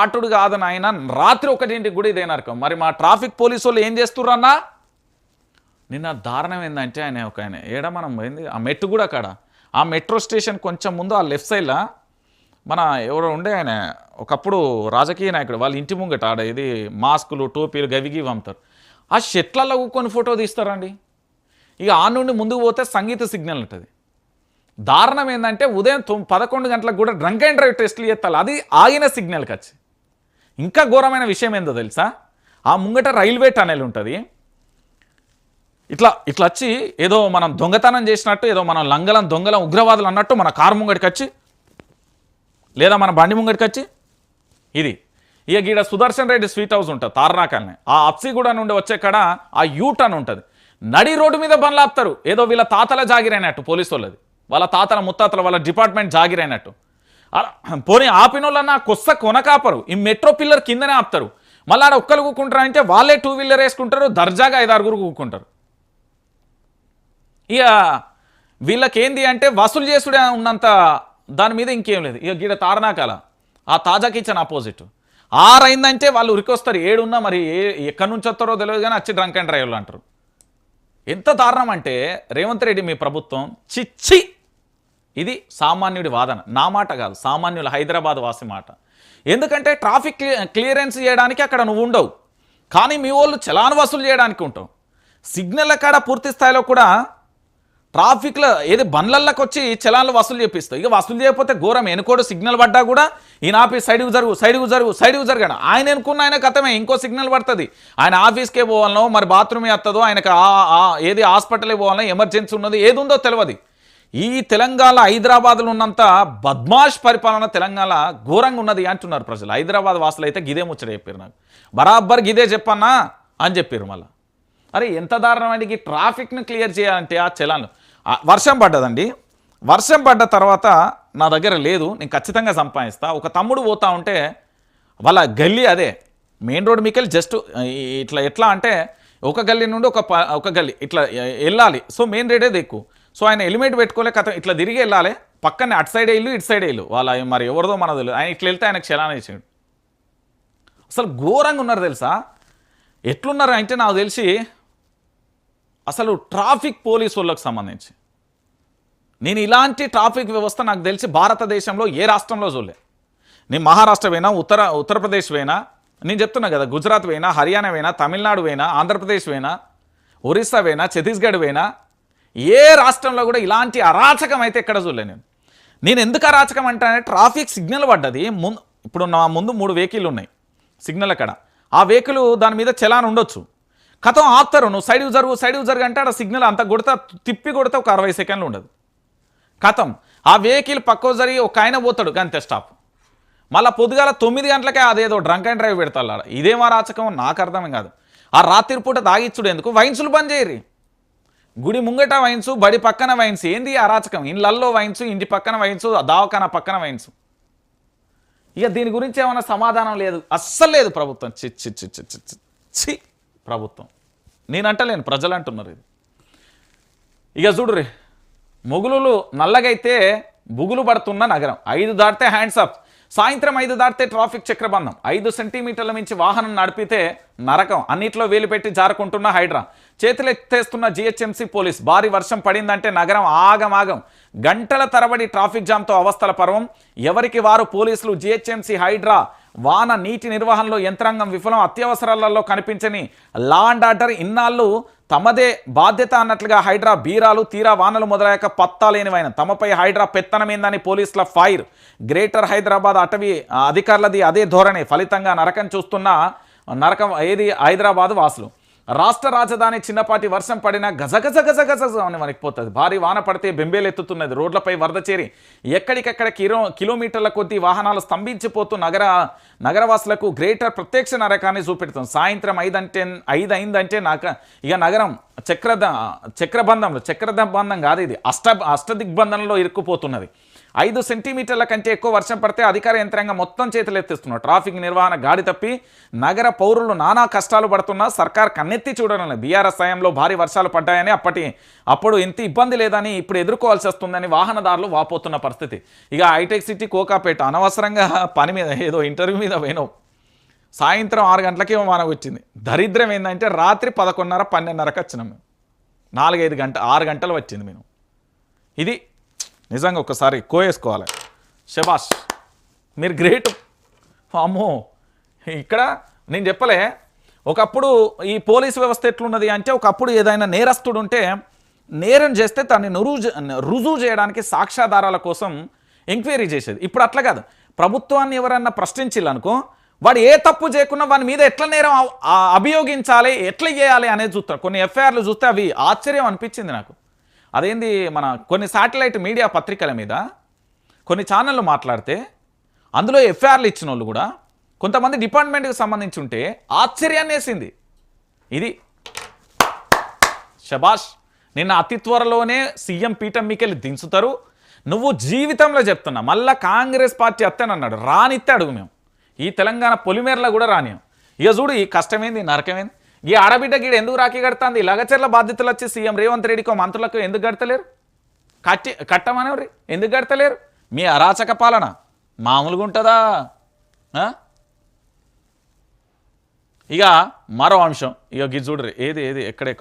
ఆటుడు కాదని ఆయన రాత్రి ఒకటింటికి కూడా ఇదే నరకం. మరి మా ట్రాఫిక్ పోలీసు వాళ్ళు ఏం చేస్తుర్రన్నా? నిన్న దారుణం ఏంటంటే ఆయన ఒక ఆయన. ఏడ మనం పోయింది ఆ మెట్టు కూడా కాడ? ఆ మెట్రో స్టేషన్ కొంచెం ముందు ఆ లెఫ్ట్ సైడ్లో మన ఎవరో ఉండే ఆయన. ఒకప్పుడు రాజకీయ నాయకుడు. వాళ్ళ ఇంటి ముంగట ఆడ ఇది మాస్కులు టోపీలు గవిగి పంపుతారు ఆ షెట్లలో కొన్ని ఫోటో తీస్తారండి. ఇక ఆ నుండి ముందుకు పోతే సంగీత సిగ్నల్ ఉంటుంది. దారుణం ఏంటంటే ఉదయం తొమ్మి పదకొండు గంటలకు కూడా డ్రంక్ అండ్ డ్రైవ్ టెస్ట్లు చేస్తారు అది ఆగిన సిగ్నల్కి వచ్చి ఇంకా ఘోరమైన విషయం ఏందో తెలుసా? ఆ ముంగట రైల్వే టనెల్ ఉంటుంది. ఇట్లా ఇట్లా వచ్చి ఏదో మనం దొంగతనం చేసినట్టు ఏదో మనం లంగలం దొంగలం ఉగ్రవాదులు అన్నట్టు మన కారు ముంగడికి వచ్చి లేదా మన బండి ముంగడికి వచ్చి ఇది. ఇక గీడ సుదర్శన్ రెడ్డి స్వీట్ హౌస్ ఉంటుంది తార్నాకల్ని. ఆ అప్సిగూడ నుండి వచ్చే కాడ ఆ యూటర్న్ ఉంటుంది. నడి రోడ్డు మీద బండ్లు ఆపుతారు. ఏదో వీళ్ళ తాతల జాగిరైనట్టు పోలీసు వాళ్ళది వాళ్ళ తాతల ముత్తాతల వాళ్ళ డిపార్ట్మెంట్ జాగిరైనట్టు. పోనీ ఆపిన వాళ్ళన్నా కొస్స కొనకాపరు. ఈ మెట్రో పిల్లర్ కిందనే ఆపుతారు. మళ్ళీ ఆడ ఒక్కరు కూకుంటారు అంటే వాళ్ళే టూ వీలర్ వేసుకుంటారు దర్జాగా ఐదారుగురు కూకుంటారు. ఇక వీళ్ళకేంది అంటే వసూలు చేసుడే ఉన్నంత దాని మీద ఇంకేం లేదు. ఇక గీడ తారణాకాల ఆ తాజా కిచెన్ ఆపోజిట్. ఆరైందంటే వాళ్ళు ఉరికొస్తారు ఏడున్నా మరి ఏ ఎక్కడి నుంచి వస్తారో తెలియదు కానీ వచ్చి డ్రంక్ అండ్ డ్రైవర్లు అంటారు. ఎంత దారుణం అంటే రేవంత్ రెడ్డి మీ ప్రభుత్వం చిచ్చి ఇది సామాన్యుడి వాదన. నా మాట కాదు సామాన్యుల హైదరాబాద్ వాసి మాట. ఎందుకంటే ట్రాఫిక్ క్లియరెన్స్ చేయడానికి అక్కడ నువ్వు ఉండవు. కానీ మీ వాళ్ళు చలాన్ వసూలు చేయడానికి ఉంటావు. సిగ్నల్ కాడ పూర్తి స్థాయిలో కూడా ట్రాఫిక్లో ఏది బండ్లకి వచ్చి చలాన్లు వసూలు చేపిస్తావు. ఇక వసూలు చేయకపోతే ఘోరం. ఎనుకోడు సిగ్నల్ పడ్డా కూడా ఈయన ఆఫీస్ సైడ్కు జరుగు సైడ్కు జరుగు సైడ్కు జరగడం ఆయన ఎనుకున్న ఆయన కథమే. ఇంకో సిగ్నల్ పడుతుంది. ఆయన ఆఫీస్కే పోవాలనో మరి బాత్రూమే వస్తుందో ఆయనకు ఆ- ఏది హాస్పిటల్కి పోవాలనో ఎమర్జెన్సీ ఉన్నది ఏది ఉందో తెలియదు ఈ తెలంగాణ హైదరాబాద్లో ఉన్నంత బద్మాష్ పరిపాలన తెలంగాణ ఘోరంగా ఉన్నది అంటున్నారు ప్రజలు. హైదరాబాద్ వాసులు అయితే గిదే ముచ్చట చెప్పారు నాకు. బరాబర్ గిదే చెప్పన్నా అని చెప్పారు మళ్ళీ. అరే ఎంత దారుణం ట్రాఫిక్ను క్లియర్ చేయాలంటే ఆ చలాన్లు. వర్షం పడ్డదండి. వర్షం పడ్డ తర్వాత నా దగ్గర లేదు నేను ఖచ్చితంగా సంపాదిస్తా. ఒక తమ్ముడు పోతా ఉంటే వాళ్ళ గల్లీ అదే. మెయిన్ రోడ్ మీకెళ్ళి జస్ట్ ఇట్లా ఎట్లా అంటే ఒక గల్లీ నుండి ఒక ప- ఒక గల్లీ ఇట్లా వెళ్ళాలి సో మెయిన్ రోడే ఎక్కువ. సో ఆయన హెల్మెట్ పెట్టుకోలే కథ ఇట్లా తిరిగి వెళ్ళాలి. పక్కనే అటు సైడ్ ఇల్లు ఇటు సైడ్ వెళ్ళు వాళ్ళ మరి ఎవరిదో మనది ఆయన ఇట్లా వెళ్తే ఆయనకు చలానా ఇచ్చాడు. అసలు ఘోరంగా ఉన్నారు తెలుసా? ఎట్లున్నారు అంటే నాకు తెలిసి అసలు ట్రాఫిక్ పోలీసు వాళ్ళకి సంబంధించి. నేను ఇలాంటి ట్రాఫిక్ వ్యవస్థ నాకు తెలిసి భారతదేశంలో ఏ రాష్ట్రంలో చూడలే. నేను మహారాష్ట్ర పోయినా ఉత్తర ఉత్తరప్రదేశ్ పోయినా నేను చెప్తున్నా కదా గుజరాత్ పోయినా హర్యానా పోయినా తమిళనాడు పోయినా ఆంధ్రప్రదేశ్ పోయినా ఒరిస్సా పోయినా ఛత్తీస్గఢ్ పోయినా ఏ రాష్ట్రంలో కూడా ఇలాంటి అరాచకం అయితే ఎక్కడ చూడలే నేను. నేను ఎందుకు అరాచకం అంటానంటే ట్రాఫిక్ సిగ్నల్ పడ్డది. ముందు ఇప్పుడు నా ముందు మూడు వెహికల్ ఉన్నాయి. సిగ్నల్ అక్కడ ఆ వెహికల్ దాని మీద చలాన్ ఉండొచ్చు. కథం ఆపుతారు నువ్వు. సైడ్ జరుగు సైడ్ జరుగు అంటే ఆడ సిగ్నల్ అంత కొడితే తిప్పి కొడితే ఒక అరవై సెకండ్లు ఉండదు. కథం ఆ వెహికల్ పక్కకు జరిగి ఒక ఆయన పోతాడు. అంతే స్టాప్. మళ్ళీ పొద్దుగాల తొమ్మిది గంటలకే అదేదో డ్రంక్ అండ్ డ్రైవ్ పెడతాడు ఇదేమో ఇదేం అరాచకం? నాకు అర్థం కాదు. ఆ రాత్రి పూట తాగిచ్చుడు ఎందుకు? వైన్సులు బంద్ చేయరి. గుడి ముంగట వైన్స్ బడి పక్కన వైన్స్. ఏంది అరాచకం? ఇండ్లల్లో వైన్స్ ఇంటి పక్కన వైన్స్ దావకాన పక్కన వైన్స్. ఇక దీని గురించి ఏమైనా సమాధానం లేదు. అస్సలు లేదు ప్రభుత్వం. చి చి చి చి చి చి ప్రభుత్వం. నేనంటలేను. ప్రజలు అంటున్నారు ఇది. ఇక చూడుర్రి. మొగులు నల్లగైతే బుగులు పడుతున్న నగరం. ఐదు దాటితే హ్యాండ్స్ అప్ సాయంత్రం ఐదు దాటితే ట్రాఫిక్ చక్రబంధం. ఐదు సెంటీమీటర్ల మించి వాహనం నడిపితే నరకం. అన్నిట్లో వేలు పెట్టి జారుకుంటున్న హైడ్రా. చేతులెత్తేస్తున్న జిహెచ్ఎంసీ పోలీస్ భారీ వర్షం పడిందంటే నగరం ఆగమాగం. గంటల తరబడి ట్రాఫిక్ జామ్తో అవస్థల పర్వం. ఎవరికి వారు పోలీసులు జిహెచ్ఎంసీ హైడ్రా? వాన నీటి నిర్వహణలో యంత్రాంగం విఫలం. అత్యవసరాలలో కనిపించని లా అండ్ ఆర్డర్ ఇన్నాళ్ళు తమదే బాధ్యత అన్నట్లుగా హైడ్రా బీరాలు తీరా వానలు మొదలయ్యాక పత్తా లేనివైన తమపై హైడ్రా పెత్తనమైందని పోలీసుల ఫైర్. గ్రేటర్ హైదరాబాద్ అటవీ అధికారులది అదే ధోరణి. ఫలితంగా నరకం చూస్తున్న నరకం ఏది? హైదరాబాద్ వాసులు. రాష్ట్ర రాజధాని చిన్నపాటి వర్షం పడినా గజగజ గజగజ అని వణికిపోతుంది. భారీ వాన పడితే బెంబేలెత్తుతున్నది రోడ్లపై వరద చేరి ఎక్కడికెక్కడ కిలో కిలోమీటర్ల కొద్దీ వాహనాలు స్తంభించిపోతూ నగర నగరవాసులకు గ్రేటర్ ప్రత్యక్ష నరకాన్ని చూపెడుతుంది. సాయంత్రం ఐదంటే ఐదు అయిందంటే నాక ఇక నగరం చక్రద చక్రబంధంలో చక్రబంధం కాదు ఇది. అష్ట అష్టదిగ్బంధంలో ఇరుక్కుపోతున్నది. ఐదు సెంటీమీటర్ల కంటే ఎక్కువ వర్షం పడితే అధికార యంత్రాంగం మొత్తం చేతులు ఎత్తేస్తున్నారు ట్రాఫిక్ నిర్వహణ గాడి తప్పి. నగర పౌరులు నానా కష్టాలు పడుతున్నా సర్కార్ కన్నెత్తి చూడడం బీఆర్ఎస్ సాయంలో భారీ వర్షాలు పడ్డాయని అప్పటి అప్పుడు ఇంత ఇబ్బంది లేదని ఇప్పుడు ఎదుర్కోవాల్సి వస్తుందని వాహనదారులు వాపోతున్న పరిస్థితి. ఇక హైటెక్ సిటీ కోకాపేట అనవసరంగా పని మీద ఏదో ఇంటర్వ్యూ మీద పోయినావు సాయంత్రం ఆరు గంటలకి మనకు వచ్చింది. దరిద్రం ఏంటంటే రాత్రి పదకొండున్నర పన్నెండున్నరకు వచ్చినాం మేము. నాలుగైదు గంట ఆరు గంటలు వచ్చింది మేము. ఇది నిజంగా ఒకసారి కోయేసుకోవాలి. శబాష్ మీరు గ్రేట్. అమ్మో ఇక్కడ నేను చెప్పలే ఒకప్పుడు ఈ పోలీస్ వ్యవస్థ ఎట్లున్నది అంటే ఒకప్పుడు ఏదైనా నేరస్తుడు ఉంటే నేరం చేస్తే దాన్ని రుజువు రుజువు చేయడానికి సాక్ష్యాధారాల కోసం ఎంక్వైరీ చేసేది. ఇప్పుడు అట్లా కాదు. ప్రభుత్వాన్ని ఎవరన్నా ప్రశ్నించాలనుకో వాడు ఏ తప్పు చేయకున్నా వాని మీద ఎట్లా నేరం అభియోగించాలి ఎట్లా చేయాలి అనేది చూస్తారు కొన్ని ఎఫ్ఐఆర్లు చూస్తే అవి ఆశ్చర్యం అనిపించింది నాకు. అదేంది మన కొన్ని శాటిలైట్ మీడియా పత్రికల మీద కొన్ని ఛానళ్ళు మాట్లాడితే అందులో ఎఫ్ఐఆర్లు ఇచ్చిన వాళ్ళు కూడా కొంతమంది డిపార్ట్మెంట్కి సంబంధించి ఉంటే ఆశ్చర్యాన్ని వేసింది. ఇది శభాష్ నిన్న అతి త్వరలోనే సీఎం పీఠం మీకెళ్ళి దించుతారు. నువ్వు జీవితంలో చెప్తున్నా మళ్ళా కాంగ్రెస్ పార్టీ అత్తనన్నాడు రానిత్తే అడుగు మేము. ఈ తెలంగాణ పొలిమేరలో కూడా రానియం ఇక చూడు ఈ కష్టమేంది నరకమేంది? ఈ ఆడబిడ్డ గీడ ఎందుకు రాఖీ కడుతుంది? లగచర్ల బాధ్యతలు వచ్చి సీఎం రేవంత్ రెడ్డికో మంత్రులకు ఎందుకు కడతలేరు? కట్టి కట్టమనేవారు? ఎందుకు కడతలేరు? మీ అరాచక పాలన మామూలుగా ఉంటుందా? ఇక మరో అంశం. ఇక గిది ఏది ఏది ఎక్కడెక్కడ